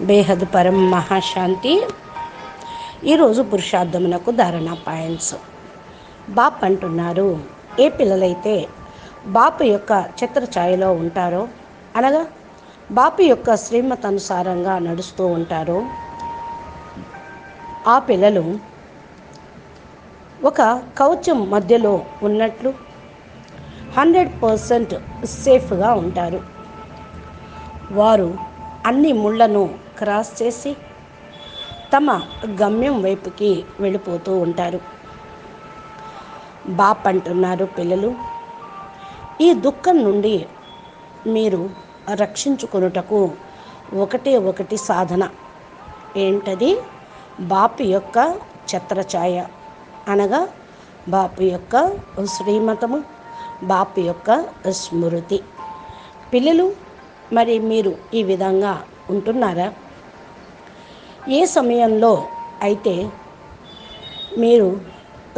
బేహద్ పరం మహాశాంతి. ఈరోజు పురుషార్థమునకు ధారణ పాయింట్స్. బాప్ అంటున్నారు ఏ పిల్లలైతే బాపు యొక్క చిత్రఛాయలో ఉంటారో అనగా బాపు యొక్క శ్రీమతనుసారంగా నడుస్తూ ఉంటారో ఆ పిల్లలు ఒక కవచం మధ్యలో ఉన్నట్లు హండ్రెడ్ పర్సెంట్ సేఫ్గా ఉంటారు. వారు అన్ని ముళ్ళను క్రాస్ చేసి తమ గమ్యం వైపుకి వెళ్ళిపోతూ ఉంటారు. బాప్ అంటున్నారు పిల్లలు ఈ దుఃఖం నుండి మీరు రక్షించుకొనుటకు ఒకటే ఒకటి సాధన. ఏంటది? బాపు యొక్క ఛత్రఛాయ అనగా బాపు యొక్క శ్రీమతము బాపు యొక్క స్మృతి. పిల్లలు మరి మీరు ఈ విధంగా ఉంటున్నారా? ఏ సమయంలో అయితే మీరు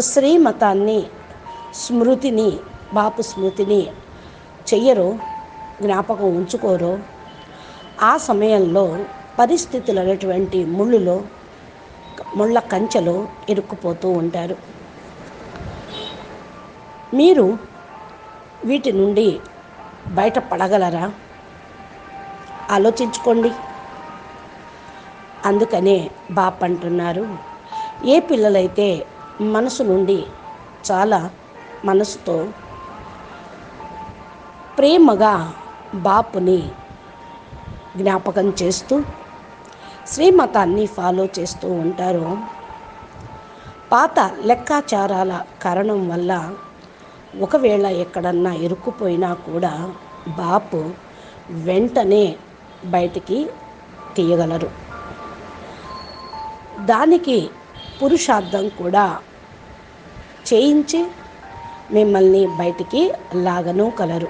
శ్రీమతాన్ని స్మృతిని బాపు స్మృతిని చెయ్యరో జ్ఞాపకం ఉంచుకోరో ఆ సమయంలో పరిస్థితులు అనేటువంటి ముళ్ళులో ముళ్ళ కంచెలో ఇరుక్కుపోతూ ఉంటారు. మీరు వీటి నుండి బయటపడగలరా? ఆలోచించుకోండి. అందుకనే బాప్ అంటున్నారు. ఏ పిల్లలైతే మనసు నుండి చాలా మనసుతో ప్రేమగా బాపుని జ్ఞాపకం చేస్తూ శ్రీమతాన్ని ఫాలో చేస్తూ ఉంటారో పాత లెక్కాచారాల కారణం వల్ల ఒకవేళ ఎక్కడన్నా ఇరుక్కుపోయినా కూడా బాపు వెంటనే బయటికి తీయగలరు. దానికి పురుషార్థం కూడా చేయించి మిమ్మల్ని బయటికి లాగను కలరు.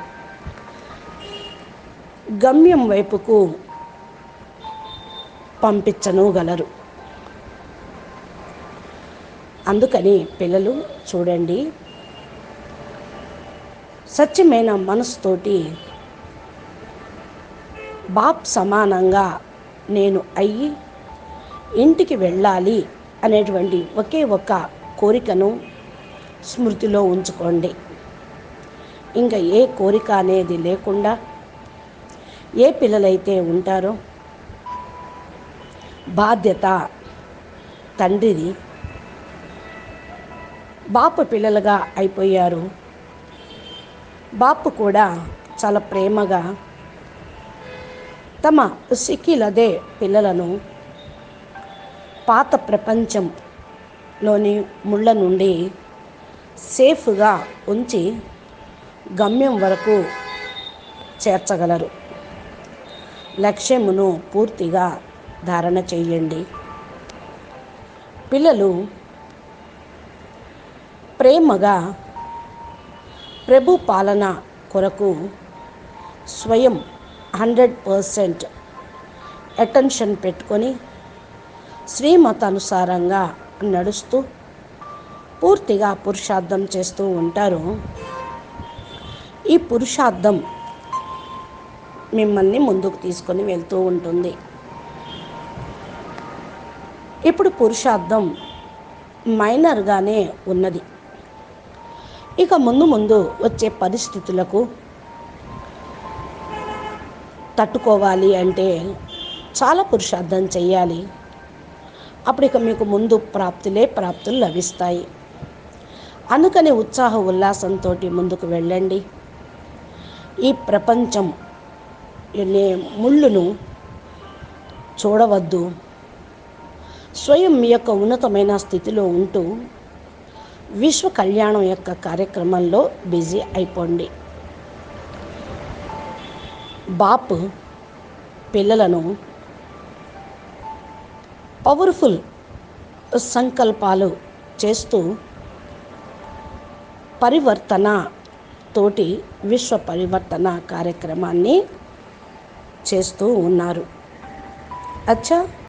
గమ్యం వైపుకు పంపించను గలరు. అందుకని పిల్లలు చూడండి. సత్యమైన మనసుతోటి బాప్ సమానంగా నేను అయ్యి ఇంటికి వెళ్ళాలి అనేటువంటి ఒకే ఒక కోరికను స్మృతిలో ఉంచుకోండి. ఇంకా ఏ కోరిక అనేది లేకుండా ఏ పిల్లలైతే ఉంటారో బాధ్యత తండ్రిది. బాపు పిల్లలుగా అయిపోయారు. బాపు కూడా చాలా ప్రేమగా తమ సిక్కిలదే పిల్లలను పాత ప్రపంచంలోని ముళ్ళ నుండి సేఫ్గా ఉంచి గమ్యం వరకు చేర్చగలరు. లక్ష్యమును పూర్తిగా ధారణ చేయండి. పిల్లలు ప్రేమగా ప్రభు పాలన కొరకు స్వయం హండ్రెడ్ పర్సెంట్ అటెన్షన్ పెట్టుకొని శ్రీమతానుసారంగా నడుస్తూ పూర్తిగా పురుషార్థం చేస్తూ ఉంటారు. ఈ పురుషార్థం మిమ్మల్ని ముందుకు తీసుకొని వెళ్తూ ఉంటుంది. ఇప్పుడు పురుషార్థం మైనర్గానే ఉన్నది. ఇక ముందు ముందు వచ్చే పరిస్థితులకు తట్టుకోవాలి అంటే చాలా పురుషార్థం చేయాలి అప్పుడు ఇక మీకు ముందు ప్రాప్తులే ప్రాప్తులు లభిస్తాయి. అందుకని ఉత్సాహ ఉల్లాసంతో ముందుకు వెళ్ళండి. ఈ ప్రపంచం ముళ్ళును చూడవద్దు. స్వయం మీ యొక్క ఉన్నతమైన స్థితిలో ఉంటూ విశ్వ కళ్యాణం యొక్క కార్యక్రమంలో బిజీ అయిపోండి. బాప్ పిల్లలను పవర్ఫుల్ సంకల్పాలు చేస్తూ పరివర్తన తోటి విశ్వ పరివర్తన కార్యక్రమాన్ని చేస్తూ ఉన్నారు. అచ్చా!